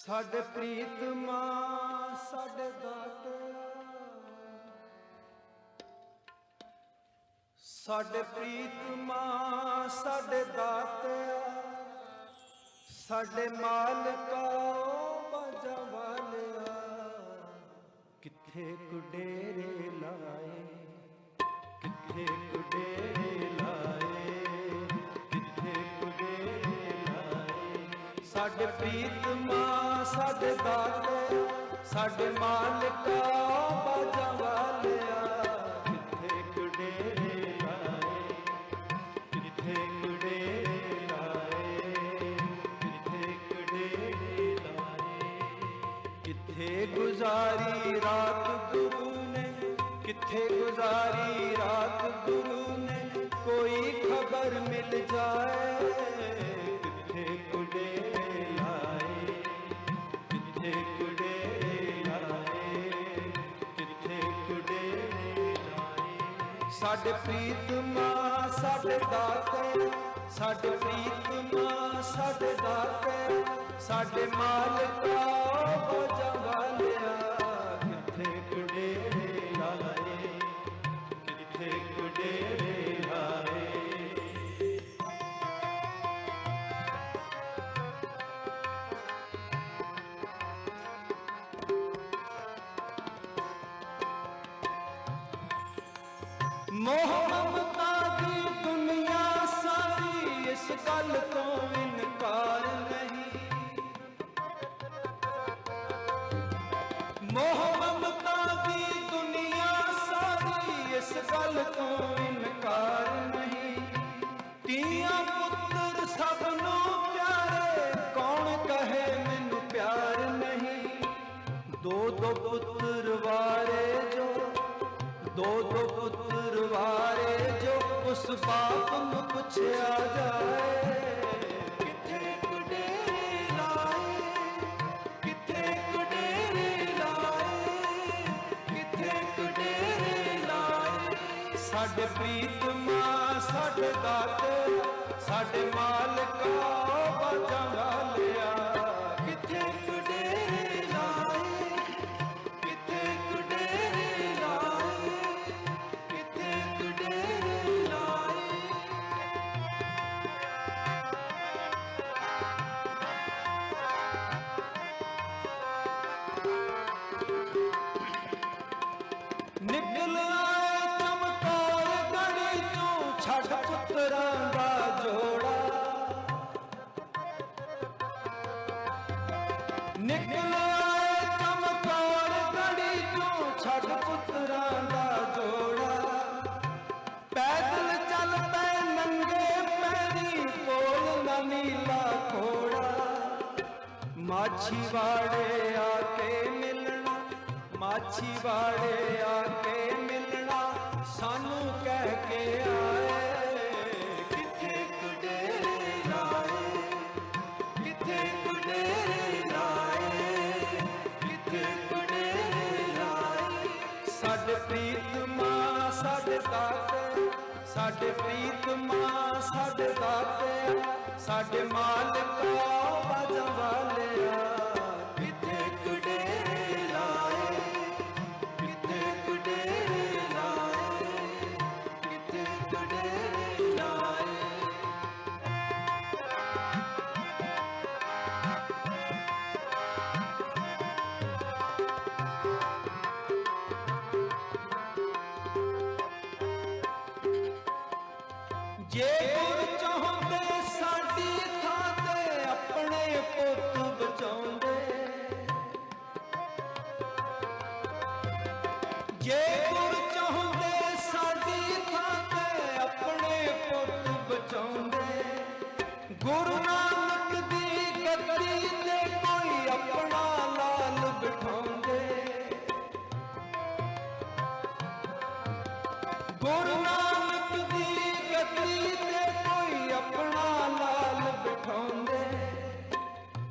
ਸਾਡੇ ਪ੍ਰੀਤਮਾ ਸਾਡੇ ਦਾਤਿਆ ਸਾਡੇ ਪ੍ਰੀਤਮਾ ਸਾਡੇ ਦਾਤਿਆ ਸਾਡੇ ਮਾਲਕਾ ਬਾਜਾ ਵਾਲਿਆ। ਕਿੱਥੇ ਕੁਡੇਰੇ ਲਾਏ, ਕਿੱਥੇ ਕੁਡੇਰੇ ਸਾਡੇ ਪ੍ਰੀਤਮਾ ਸਾਡੇ ਦਾਤੇ, ਸਾਡੇ ਮਾਲਕਾ ਬਾਜਾ ਵਾਲਿਆ। ਕਿੱਥੇ ਕੁਡੇਰੇ ਲਾਏ ਕਿੱਥੇ ਕੁਡੇਰੇ ਲਾਏ ਕਿੱਥੇ ਕੁਡੇਰੇ ਲਾਏ। ਕਿੱਥੇ ਗੁਜ਼ਾਰੀ ਰਾਤ ਗੁਰੂ ਨੇ, ਕਿੱਥੇ ਗੁਜ਼ਾਰੀ ਰਾਤ ਗੁਰੂ ਨੇ, ਕੋਈ ਖਬਰ ਮਿਲ ਜਾਏ। ਸਾਡੇ ਪ੍ਰੀਤਮਾ ਸਾਡੇ ਦਾਤੇ, ਸਾਡੇ ਪ੍ਰੀਤਮਾ ਸਾਡੇ ਦਾਤੇ, ਸਾਡੇ ਮਾਲਕਾ ਬੋਝਾਂ ਵਾਲਿਆ ਕਿੱਥੇ ਕੁੜੇ ਲਾਏ ਕਿੱਥੇ ਕੁੜੇ ਲਾਏ ਮੋਹ ਮਮਤਾ ਦੀ ਦੁਨੀਆ ਸਾਰੀ ਇਸ ਗੱਲ ਤੋਂ ਇਨਕਾਰ ਨਹੀਂ। ਮੋਹ ਉਸ ਬਾਪ ਨੂੰ ਪੁੱਛਿਆ ਜਾਏ। ਕਿੱਥੇ ਕੁਡੇਰੇ ਲਾਏ? ਕਿੱਥੇ ਕੁਡੇਰੇ ਲਾਏ? ਕਿੱਥੇ ਕੁਡੇਰੇ ਲਾਏ? ਸਾਡੇ ਪ੍ਰੀਤਮਾ ਸਾਡੇ ਦਾਤੇ, ਸਾਡੇ ਮਾਲਕਾ ਬਾਜਾਂ ਵਾਲਿਆ ਨਿਕਲ ਚਮਕਾਰ ਘੜੀ ਗੜੀ ਛੱਡ ਪੁੱਤਰਾਂ ਦਾ ਜੋੜਾ। ਪੈਦਲ ਚੱਲ ਪਏ ਨੰਗੇ ਪੈਰੀ ਕੋਲ ਨਾ ਨੀਲਾ ਘੋੜਾ। ਮਾਛੀ ਵਾੜੇ ਆ ਕੇ ਮਿਲਣਾ ਮਾਛੀ ਵਾੜੇ ਆ ਸਾਡੇ ਪ੍ਰੀਤ ਮਾਂ ਸਾਡੇ ਦਾਤੇ ਸਾਡੇ ਮਾਲਕਾ ਬਾਜਾਂ ਵਾਲਿਆ। ਜੇ ਗੁਰ ਚਾਹੁੰਦੇ ਸਾਡੀ ਥਾਂ ਤੇ ਆਪਣੇ ਪੁੱਤ ਬਚਾਉਂਦੇ। ਜੇ ਗੁਰ ਚਾਹੁੰਦੇ ਸਾਡੀ ਥਾਂ ਤੇ ਆਪਣੇ ਪੁੱਤ ਬਚਾਉਂਦੇ। ਗੁਰੂ ਨਾਨਕ ਦੀ ਗੱਦੀ ਤੇ ਕੋਈ ਆਪਣਾ ਲਾਲ ਬਿਠਾਉਂਦੇ। ਗੁਰੂ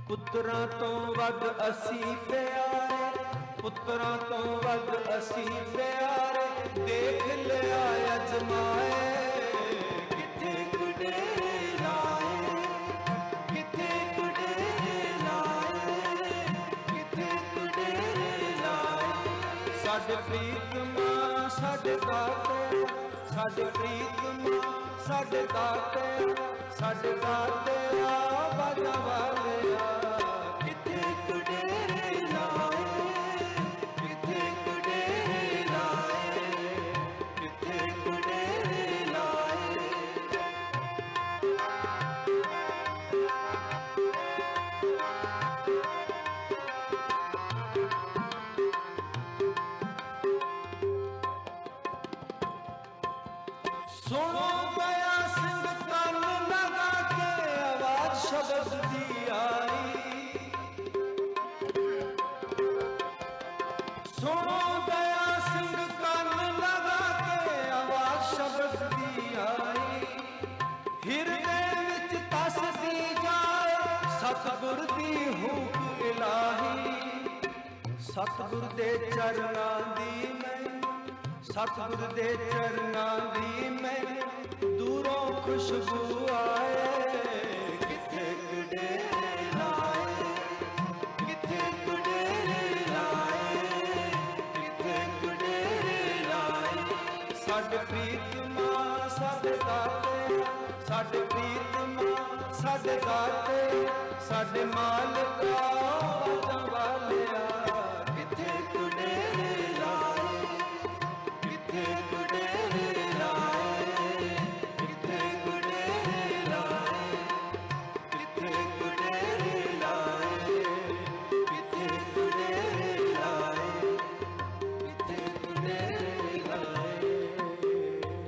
ਪੁੱਤਰਾਂ ਤੋਂ ਵੱਧ ਅਸੀਂ ਪਿਆਰੇ, ਪੁੱਤਰਾਂ ਤੋਂ ਵੱਧ ਅਸੀਂ ਪਿਆਰੇ, ਦੇਖ ਲਿਆ ਅਜਮਾਏ। ਕਿੱਥੇ ਕੁੜੇ ਲਾਏ, ਕਿੱਥੇ ਕੁੜੇ ਲਾਏ ਸਾਡੇ ਪ੍ਰੀਤ ਮਾਂ, ਸਾਡੇ ਦਾਤੇ, ਸਾਡੇ ਪ੍ਰੀਤ ਮਾਂ, ਸਾਡੇ ਦਾਤੇ। ਸਾਡੇ ਦਾਤੇ ਆ ਕਿੱਥੇ ਕੁਡੇਰੇ ਲਾਏ ਕਿੱਥੇ ਕੁਡੇਰੇ ਲਾਏ ਕਿੱਥੇ ਕੁਡੇਰੇ ਲਾਏ। ਸੁਣੋ ਪਿਆ ਸੁਣੋ ਪਿਆ ਸਿੰਘ ਕੰਨ ਲਗਾ ਕੇ ਆਵਾਜ਼ ਸ਼ਬਦ ਦੀ ਆਈ। ਹਿਰਦੇ ਵਿੱਚ ਤਸਦੀ ਜਾਏ, ਸਤਿਗੁਰ ਦੀ ਹੂਕ ਇਲਾਹੀ। ਸਤਿਗੁਰ ਦੇ ਚਰਨਾਂ ਦੀ ਮੈਂ ਸਤਿਗੁਰ ਦੇ ਚਰਨਾਂ ਦੀ ਮੈਂ ਦੂਰੋਂ ਖੁਸ਼ਬੂ ਆਏ। ਸਾਡੇ ਦਾਤੇ ਸਾਡੇ